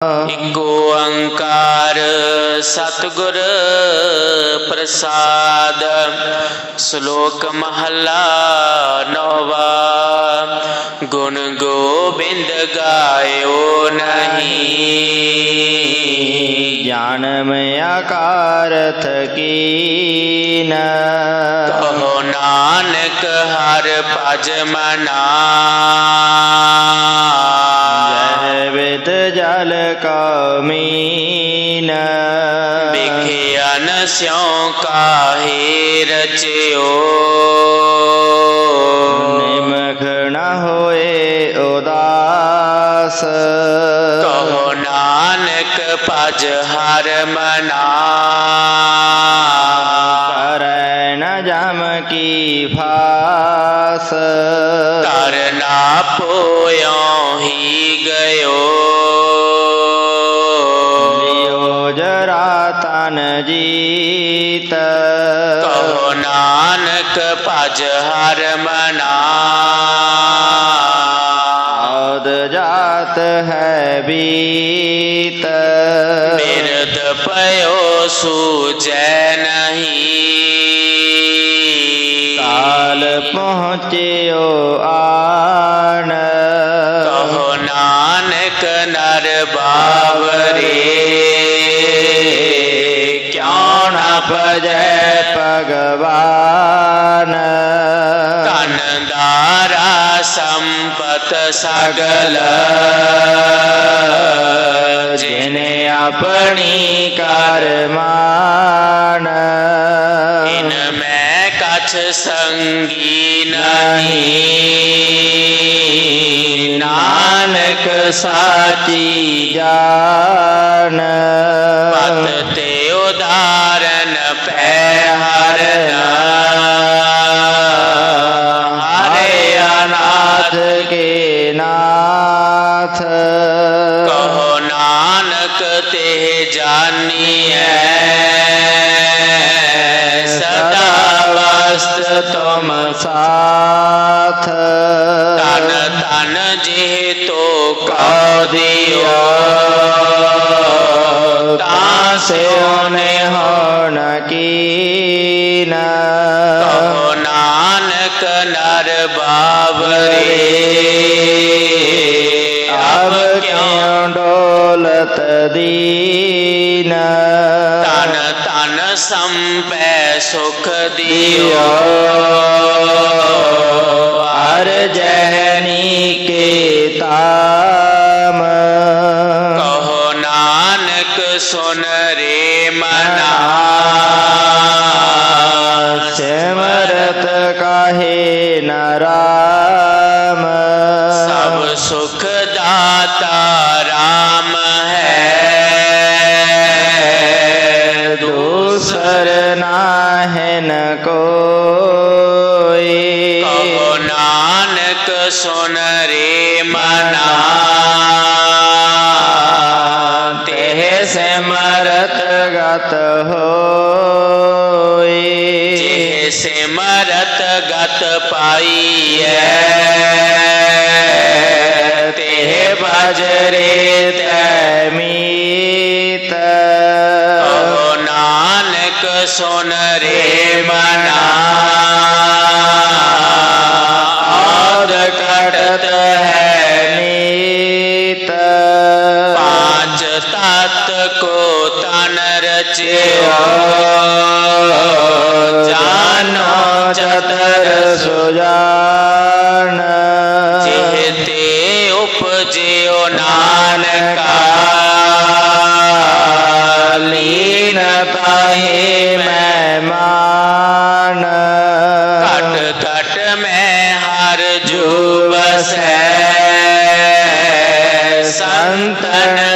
ਇਕ ਓੰਕਾਰ ਸਤਿਗੁਰ ਪ੍ਰਸਾਦ ਸ਼ਲੋਕ ਮਹਲਾ ਨੌਵਾ ਗੁਣ ਗੋਬਿੰਦ ਗਾਇਓ ਨਹੀਂ। ज्ञान में आकार थकीन कहो नानक हर पज मना। वित जल कमीन। विज्ञान स्यों का ही रचयो। निमख न होए उदास। काज हर मना। करण जम की फास। करना पोयो ही गयो। यो जरा तन जीत। कहो नानक पज हर मना जात है बी सूझ नहीं काल पहुँचे ओ आन। कहो नानक नर बाबरे क्यों न भजय भगवान? तन दारा संपत सगल जिन्हें अपनी ਕਰਮਾਨ ਇਨ ਮੈਂ ਕਛ ਸੰਗੀ ਨਹੀਂ ਨਾਨਕ ਸਾਚੀ ਜਾਨ। ਪਤ ਬਾਵਰੇ ਅਬ ਕਿਉ ਡੋਲਤ ਦੀਨ? ਤਨ ਤਨ ਸੰਪੈ ਸੁਖ ਦਿਓ। ਹਰ ਜਹਨੀ ਕੇ ਤਾਮ। ਕਹੋ ਨਾਨਕ ਸੁਨ गत हो जैसे मरत गत पाई है ते भजरे तमीत। ओ नानक सुन रे मना। सह संतन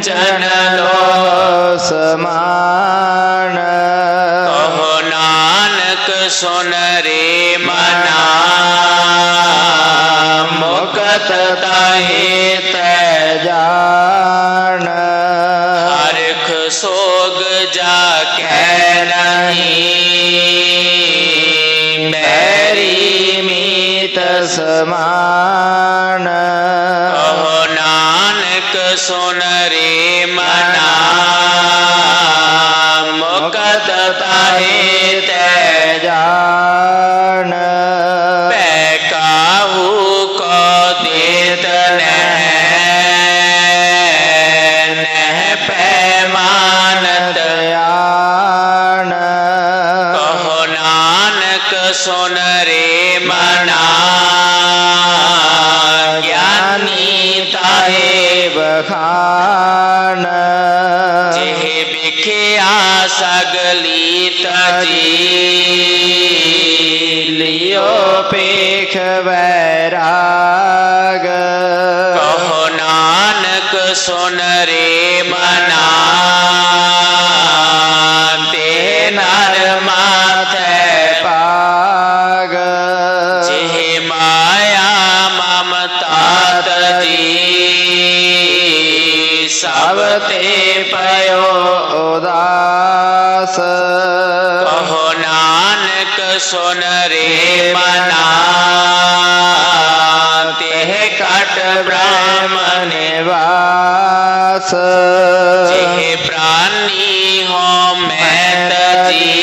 कंचन लो समान कहो नानक सुन रे मना। मुकत ताहे तैजान अर्ख सोग जा कह नहीं बैरी मीत समान। कहो नानक सुन खान जे बिखिया सगली तजी। लियो पेख वैराग। कहो नानक सुन रे मना। दास। प्राणी हो मैं जी।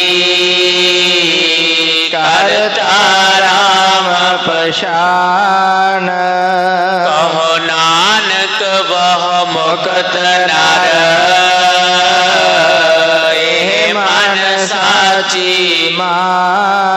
करता राम पशान। कहो नानक मुकत नार मन साची मा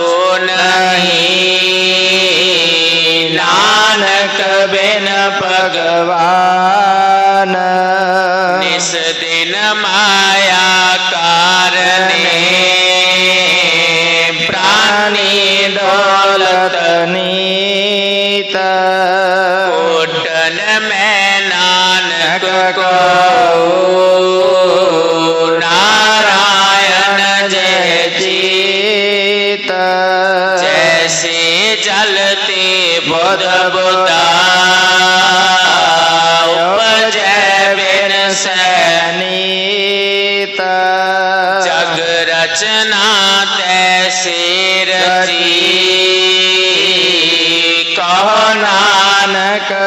जो नहीं। नानक बिन भगवान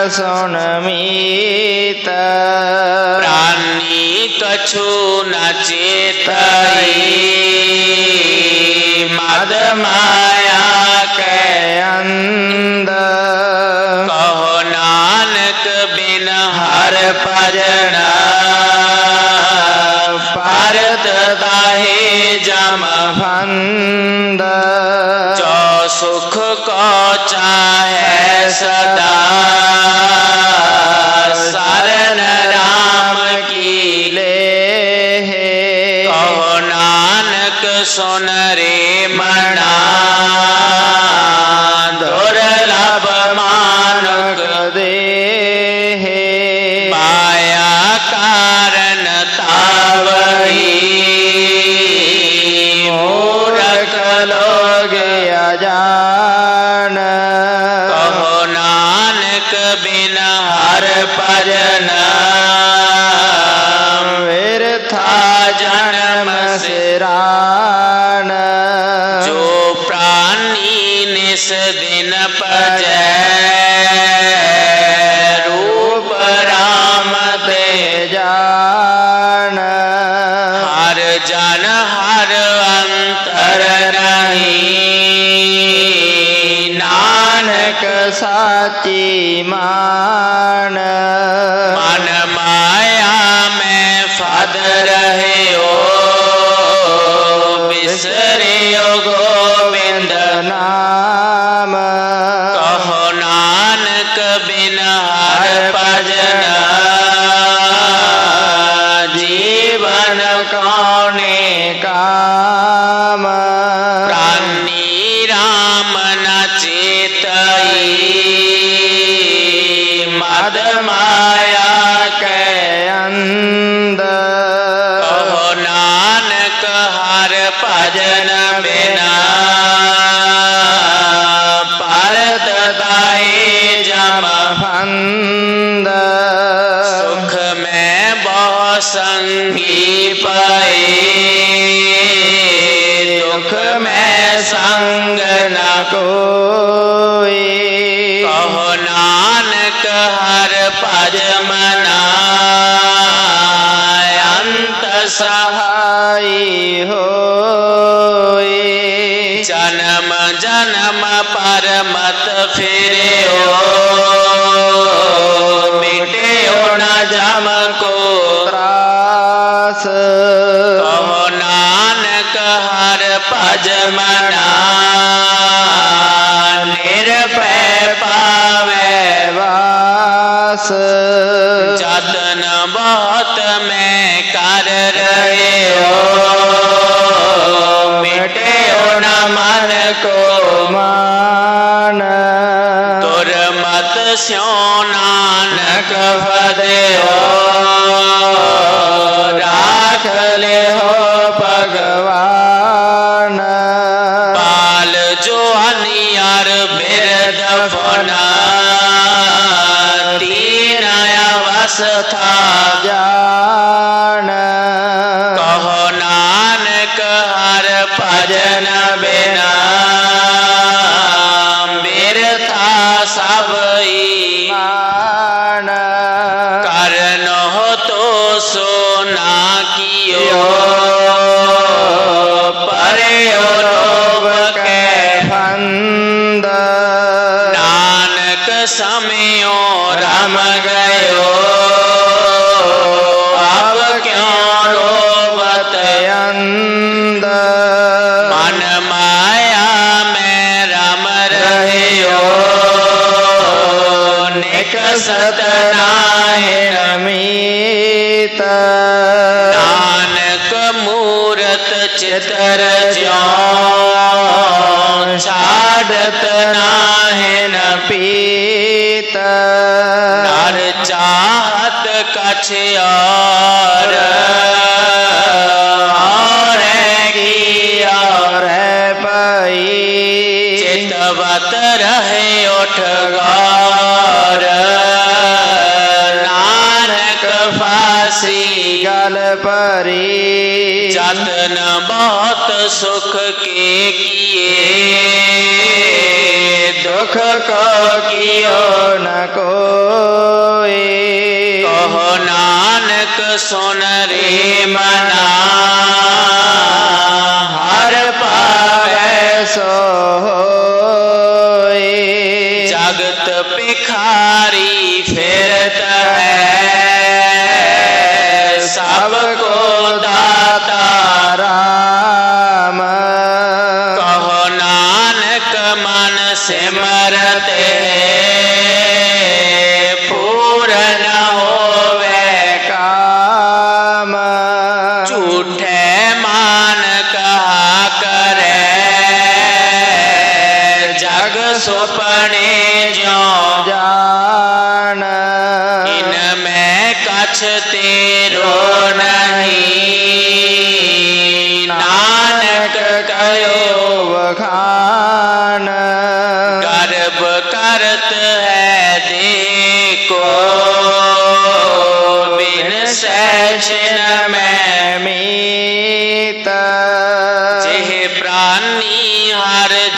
सुन मीत तो छू न चेत मद माया के अंद कहो नानक बिन हर भजन भारत दाहे जम फंद सुख को चाहे सदा। सुन रे मणा दुर्लभ मानक दे माया कारण तावई मूरख लोग अजा જન્મ જન્મ પરમત ફેરે ઓ મિટે ઓણા જમ ਸਿਉ ਨਾਨਕ ਫਦਿਓ ਰਾਖ ਲਿਓ ਭਗਵਾਨ ਪਾਲ ਜੋ ਅਨਿਆਰ ਮੇਰੇ ਦਫਨਾ ਤੀਨ ਅਵਸਥਾ ਜਾਣ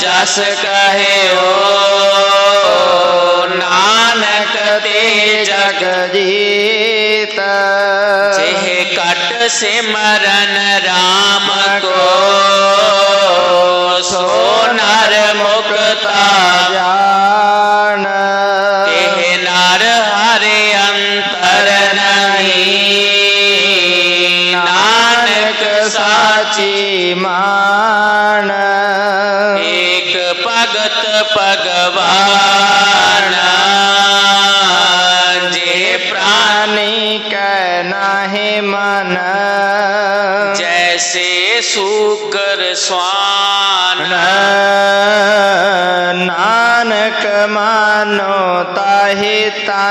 जस कहे ओ नानक ते जगजीत कट सिमरन राम को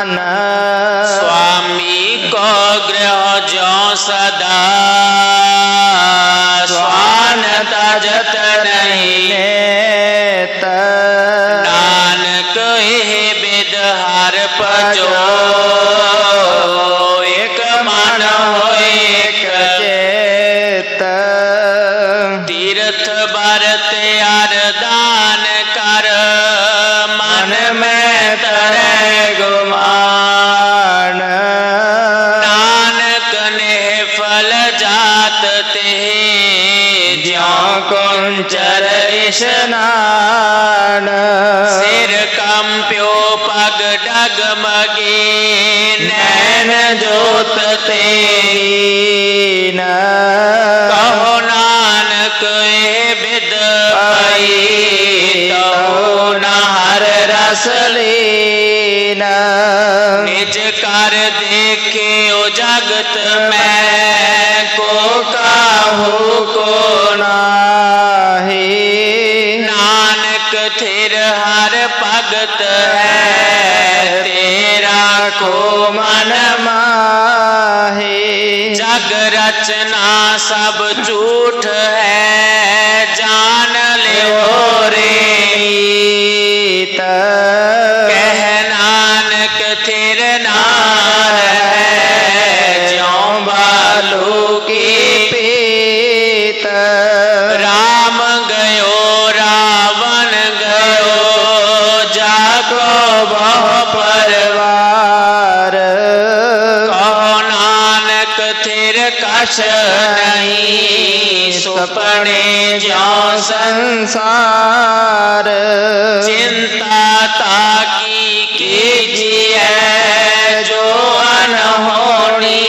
सदाना स्वामी को ग्रह जो सदा रस निज कर देखे ओ जगत में को काहू को नानक थिर हर भगत है, तेरा को मन माहे। जग रचना सब कश नहीं सुपड़े जो संसार। चिंता ताकी कीजिए, जो अनहोनी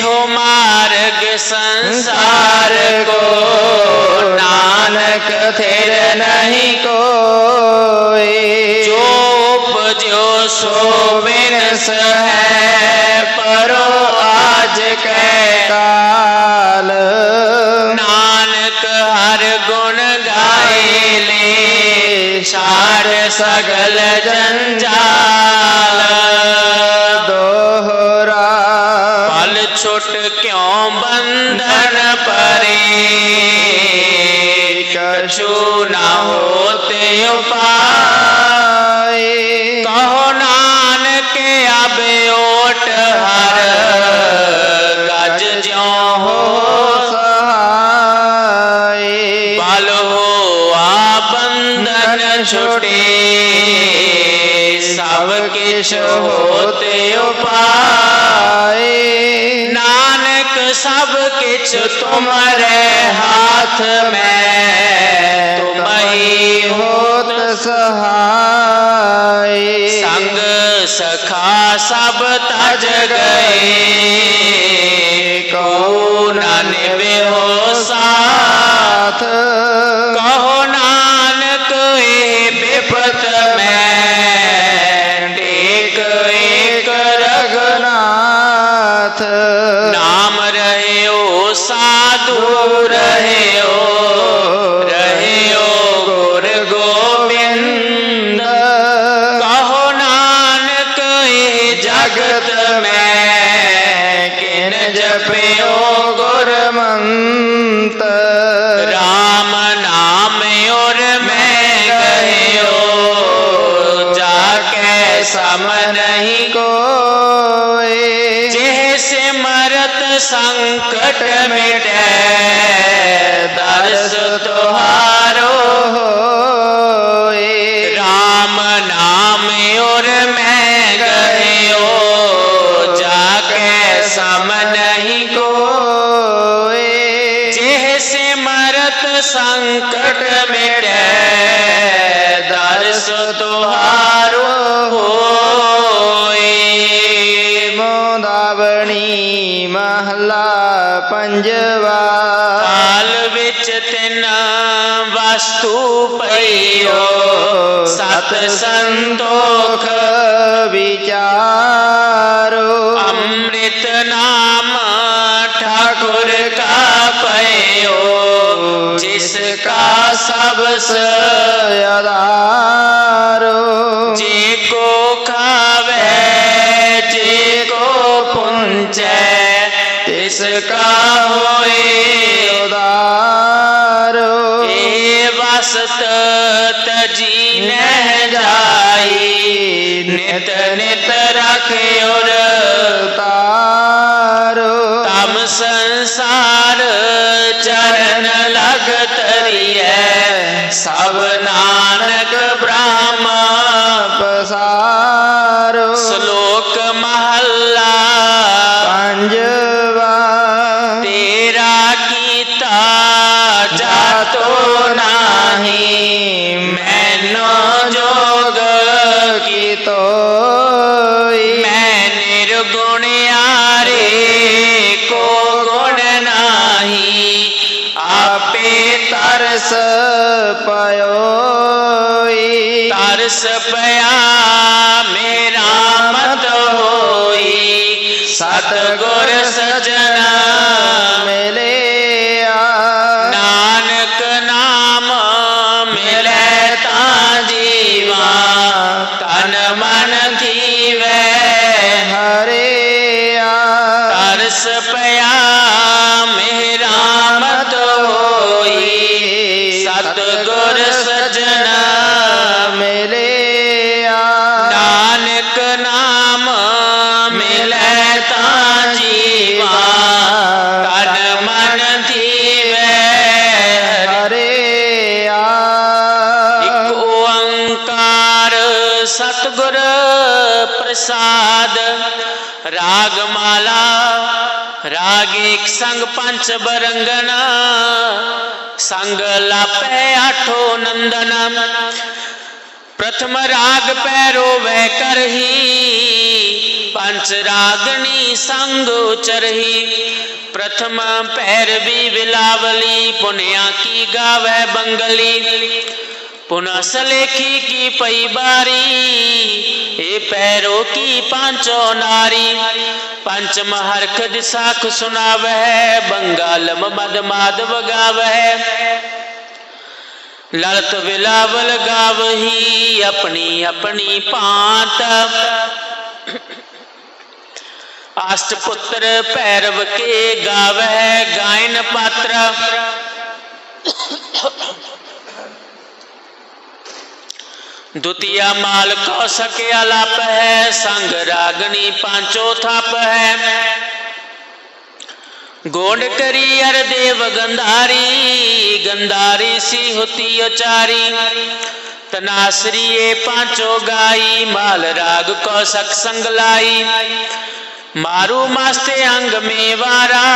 हो मार्ग संसार को, नानक थिर नहीं को जो जो सो सगल जंजा हाथ में ਮਰਤ ਸੰਕਟ ਮਿਟੈ ਦਰਸ ਤੁਹਾਰੋ ਹੋਏ। ਮੋਦਾਵਣੀ ਮਹਲਾ ਪੰਜਵਾ। ਹਾਲ ਵਿੱਚ ਤਿੰਨ ਵਸਤੂ ਪਈਓ ਸਤ ਸੰਤੋਖ ਵਿਚਾਰੋ। ਅੰਮ੍ਰਿਤ ਨਾਮ ਠਾਕੁਰ रस अदारो जी को खावे जी को पुंचे तिसका होए उदारो। ए वसत तजी न जाई नित नित रखे और तारो तम संसार तरिए से संग पंच बरंगना, संग लापे आठो नंदना। प्रथम राग पैरो वै करही, पंच रागनी संग चरही। प्रथम पैर भी बिलावली, पुनिया की गावे बंगली। पुनः सलेखी की पई बारी, ए पैरों की पांचो नारी। पंचम हरख दिसाख सुनावह बंगालम मद माधव गावह ललत बिलावल गावही अपनी अपनी पांत अष्टपुत्र भैरव के गावह गायन पात्र द्वितीय माल कौशक आलाप है, संग रागनी पांचो थाप है। गोड करी अर देव गंधारी गंधारी सी होती उचारी तनासरी ए पांचो गाई, माल राग कौशक संग लाई। मारू मास्ते अंग में वारा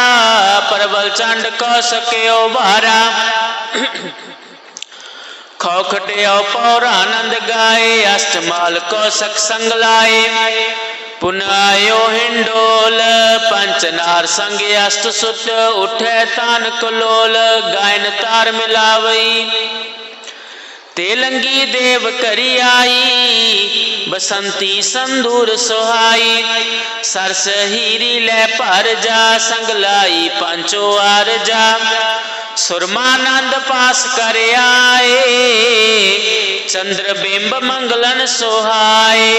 परबल चंड कौशक्यो वारा खौखटे पौर आनंद गाए अष्टमाल कौशक संग लाए पुनः आयो हिंडोल पंचनार संग अष्ट सुत उठे तान कलोल गायन तार मिलावई ਤੇ ਲੰਗੀ ਦੇਵ ਕਰੀ ਆਈ ਬਸੰਤੀ ਸੰਦੂਰ ਸੁਹਾਈ ਸਰਸ ਹੀਰੀ ਲੈ ਭਰ ਜਾ ਸੰਗ ਲਾਈ ਪੰਚੋ ਆਰ ਜਾ ਸੁਰਮਾਨੰਦ ਪਾਸ ਕਰ ਆਏ ਚੰਦਰ ਬਿੰਬ ਮੰਗਲਨ ਸੁਹਾਏ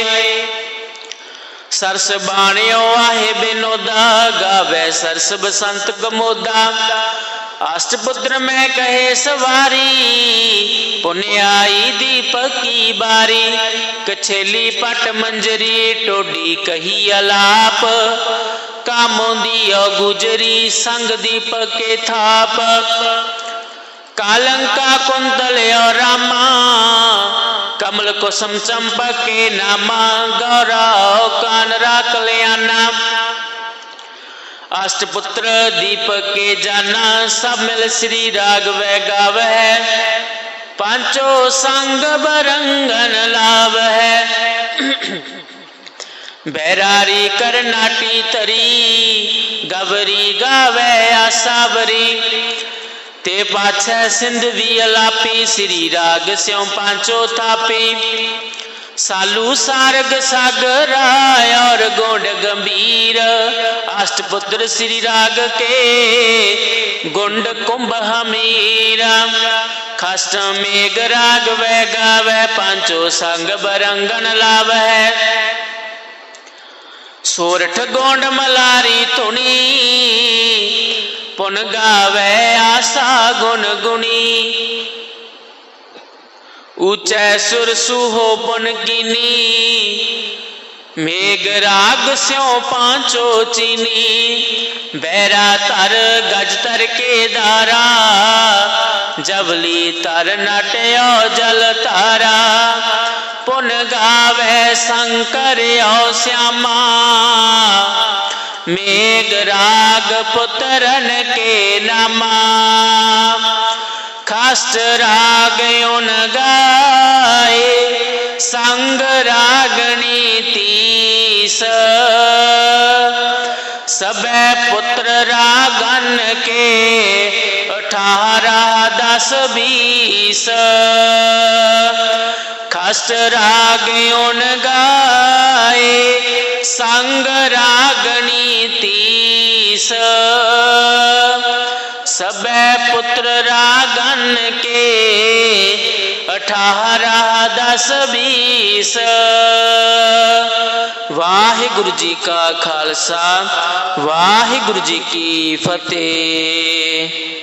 ਸਰਸ ਬਾਣਿਓ ਆਹੇ ਬਿਨੋਦਾ ਗਾਵੇ ਸਰਸ ਬਸੰਤ ਗਮੋਦਾ अष्टपुत्र में कहे सवारी पुण्य आई दीपक की बारी। कछेली पट मंजरी, टोडी कही अलाप। कामों गुजरी, संग दीपक के थाप। कालंका, कुंतल और रामा। कमल कुसुम चंपक के नामा गौरा कान रा लिया नाम अष्टपुत्र दीपक के जाना सब मिल श्री राघव गाव। है पाँचों संग बरंगन लाभ है बैरारी करनाटी तरी गबरी गावे आसावरी। ते पाछे सिंधवी अलापी, श्री राग स्यों पांचो थापी सालू सारग सागराय और गोड गंभीर अष्टपुत्र श्री राग के गुंड कुंभ हमीर खष्ट मेघ राग वै गावै पांचो संग बरंगन लाभ है सोरठ गोंड मलारी तुणी पुन गावे आशा गुण गुणी ऊँचे सुर कीनी मेघ राग स्यो पांचो चीनी, बैरा तर गज तर के दारा, जबली तर नटयो जल तारा, पुन गावे शंकर श्यामा, मेघ राग पुत्रन के नामा। खास्ट राग उन गाए, संग रागणी तीस। सब पुत्र रागन के अठारह दस बीस। खष्ट राग उन गाए, संग रागणी तीस। सब पुत्र रागन के अठारह दस बीस। वाहिगुरु जी का खालसा, वाहिगुरु जी की फतेह।